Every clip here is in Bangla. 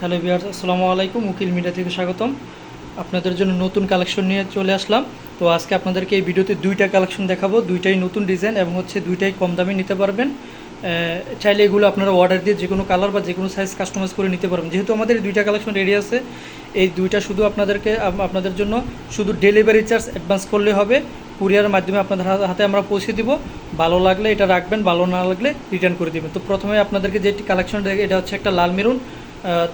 হ্যালো বিহার আসসালামু আলাইকুম, উকিল মিডিয়া থেকে স্বাগতম। আপনাদের জন্য নতুন কালেকশন নিয়ে চলে আসলাম। তো আজকে আপনাদেরকে এই ভিডিওতে দুইটা কালেকশন দেখাবো, দুইটাই নতুন ডিজাইন এবং হচ্ছে দুইটাই কম দামে নিতে পারবেন। চাইলে এগুলো আপনারা অর্ডার দিয়ে যে কোনো কালার বা যে কোনো সাইজ কাস্টমাইজ করে নিতে পারবেন। যেহেতু আমাদের দুইটা কালেকশন রেডি আছে, এই দুইটা শুধু আপনাদেরকে আপনাদের জন্য শুধু ডেলিভারি চার্জ অ্যাডভান্স করলে হবে। কুরিয়ারের মাধ্যমে আপনাদের হাতে আমরা পৌঁছে দিব। ভালো লাগলে এটা রাখবেন, ভালো না লাগলে রিটার্ন করে দিবেন। তো প্রথমে আপনাদেরকে যে কালেকশন এটা হচ্ছে একটা লাল মেরুন।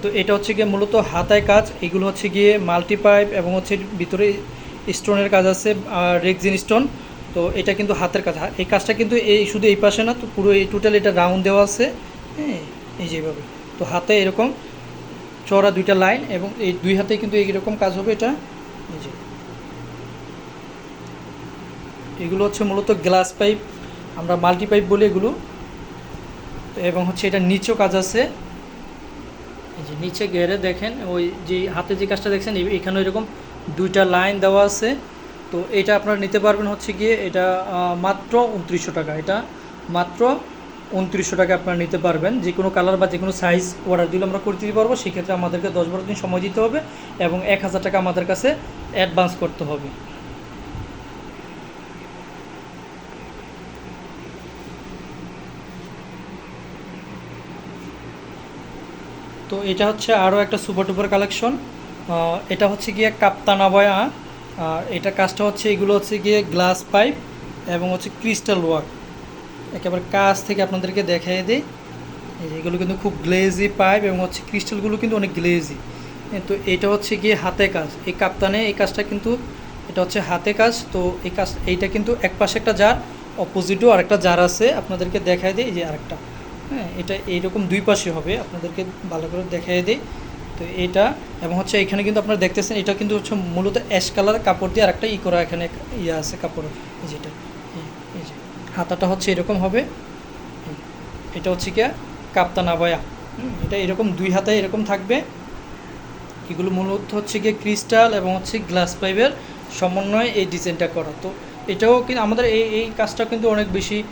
তো এটা হচ্ছে গিয়ে মূলত হাতায় কাজ, এগুলো হচ্ছে গিয়ে মাল্টি পাইপ এবং হচ্ছে ভিতরে স্টোনের কাজ আছে রেক্সিন স্টোন তো এটা কিন্তু হাতের কাজ। এই কাজটা কিন্তু এই শুধু এই পাশে না, তো পুরো এই টোটাল এটা রাউন্ড দেওয়া আছে হ্যাঁ এই যেভাবে তো হাতে এরকম চড়া দুইটা লাইন এবং এই দুই হাতে কিন্তু এইরকম কাজ হবে এটা, এই যে। এগুলো হচ্ছে মূলত গ্লাস পাইপ আমরা মাল্টি পাইপ বলি এগুলো এবং হচ্ছে এটা নিচেও কাজ আছে। যে নিচে গেড়ে দেখেন, ওই যে হাতে যে কাজটা দেখছেন এখানে এরকম দুইটা লাইন দেওয়া আছে। তো এটা আপনারা নিতে পারবেন হচ্ছে গিয়ে, এটা মাত্র উনত্রিশশো টাকা। এটা মাত্র উনত্রিশশো টাকা আপনারা নিতে পারবেন। যে কোনো কালার বা যে কোনো সাইজ অর্ডার দিলে আমরা করে দিতে পারব। সেক্ষেত্রে আমাদেরকে দশ বারো দিন সময় দিতে হবে এবং এক হাজার টাকা আমাদের কাছে অ্যাডভান্স করতে হবে। তো এটা হচ্ছে আরও একটা সুপার টুপার কালেকশন। এটা হচ্ছে গিয়ে কাপ্তানা বয়া এটা কাজটা হচ্ছে, এগুলো হচ্ছে গিয়ে গ্লাস পাইপ এবং হচ্ছে ক্রিস্টাল ওয়ার্ক। একেবারে কাজ থেকে আপনাদেরকে দেখাই দিই। এগুলো কিন্তু খুব গ্লেজি পাইপ এবং হচ্ছে ক্রিস্টালগুলো কিন্তু অনেক গ্লেজি। তো এটা হচ্ছে গিয়ে হাতে কাজ। এই কাপ্তানে এই কাজটা কিন্তু, এটা হচ্ছে হাতে কাজ। তো এই কাজ, এইটা কিন্তু এক পাশে একটা জার, অপোজিটও আরেকটা জার আছে। আপনাদেরকে দেখাই দিই যে আরেকটা। হ্যাঁ এটা এইরকম দুই পাশে হবে। আপনাদেরকে ভালো করে দেখাই দিই। তো এটা এবং হচ্ছে এখানে কিন্তু আপনারা দেখতেছেন, এটা কিন্তু হচ্ছে মূলত অ্যাশ কালার কাপড় দিয়ে আরেকটা ই করা এখানে ইয়ে আছে কাপড় যেটা, এই- যে, হাতাটা হচ্ছে এরকম হবে। এটা হচ্ছে গিয়া কাপ্তানা বয়া এটা এরকম দুই হাতায় এরকম থাকবে। এগুলো মূলত হচ্ছে গিয়ে ক্রিস্টাল এবং হচ্ছে গ্লাস পাইপের সমন্বয়ে এই ডিজাইনটা করা। তো এটাও কিন্তু আমাদের এই এই কাজটা কিন্তু অনেক বেশি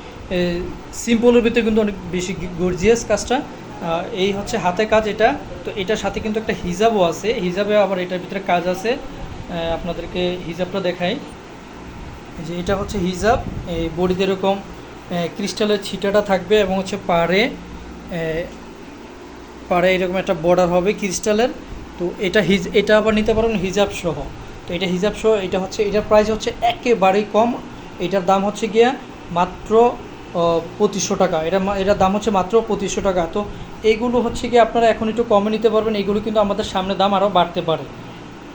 সিম্পলের ভিতরে কিন্তু অনেক বেশি গর্জিয়াস কাজটা। এই হচ্ছে হাতে কাজ এটা। তো এটার সাথে কিন্তু একটা হিজাবও আছে। হিজাবে আবার এটার ভিতরে কাজ আছে। আপনাদেরকে হিজাবটা দেখাই। যে এটা হচ্ছে হিজাব। এই বডিতে এরকম ক্রিস্টালের ছিটাটা থাকবে এবং হচ্ছে পাড়ে পাড়ে এরকম একটা বর্ডার হবে ক্রিস্টালের তো এটা হিজ এটা আবার নিতে পারেন হিজাব সহ। তো এটা হিজাব সহ, এটা হচ্ছে এটার প্রাইস হচ্ছে একেবারেই কম। এটার দাম হচ্ছে গিয়া মাত্র পঁচিশশো টাকা। এটা এটার দাম হচ্ছে মাত্র পঁচিশশো টাকা। তো এইগুলো হচ্ছে গিয়ে আপনারা এখন একটু কমে নিতে পারবেন। এইগুলো কিন্তু আমাদের সামনে দাম আরও বাড়তে পারে।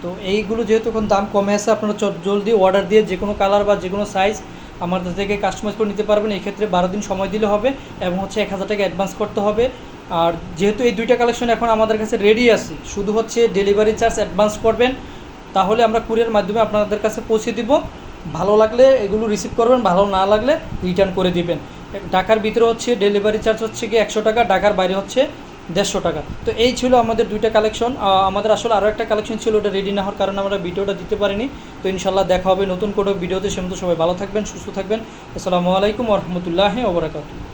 তো এইগুলো যেহেতু এখন দাম কমে আছে, আপনারা জলদি অর্ডার দিয়ে যে কোনো কালার বা যে কোনো সাইজ আমাদের থেকে কাস্টমাইজ করে নিতে পারবেন। এই ক্ষেত্রে বারো দিন সময় দিলে হবে এবং হচ্ছে এক হাজার টাকা অ্যাডভান্স করতে হবে। আর যেহেতু এই দুইটা কালেকশন এখন আমাদের কাছে রেডি আছে, শুধু হচ্ছে ডেলিভারি চার্জ অ্যাডভান্স করবেন, তাহলে আমরা কুরিয়ার মাধ্যমে আপনাদের কাছে পৌঁছে দিব। ভালো লাগলে এগুলো রিসিভ করবেন, ভালো না লাগলে রিটার্ন করে দিবেন। ঢাকার ভিতরে হচ্ছে ডেলিভারি চার্জ হচ্ছে কি একশো টাকা, ঢাকার বাইরে হচ্ছে দেড়শো টাকা। তো এই ছিল আমাদের দুইটা কালেকশন আমাদের আসলে আরও একটা কালেকশন ছিল, ওটা রেডি না হওয়ার কারণে আমরা ভিডিওটা দিতে পারিনি। তো ইনশাল্লাহ দেখা হবে নতুন কোনো ভিডিওতে। সে মতো সবাই ভালো থাকবেন, সুস্থ থাকবেন। আসসালামু আলাইকুম রহমতুল্লাহ ওবরাকাতু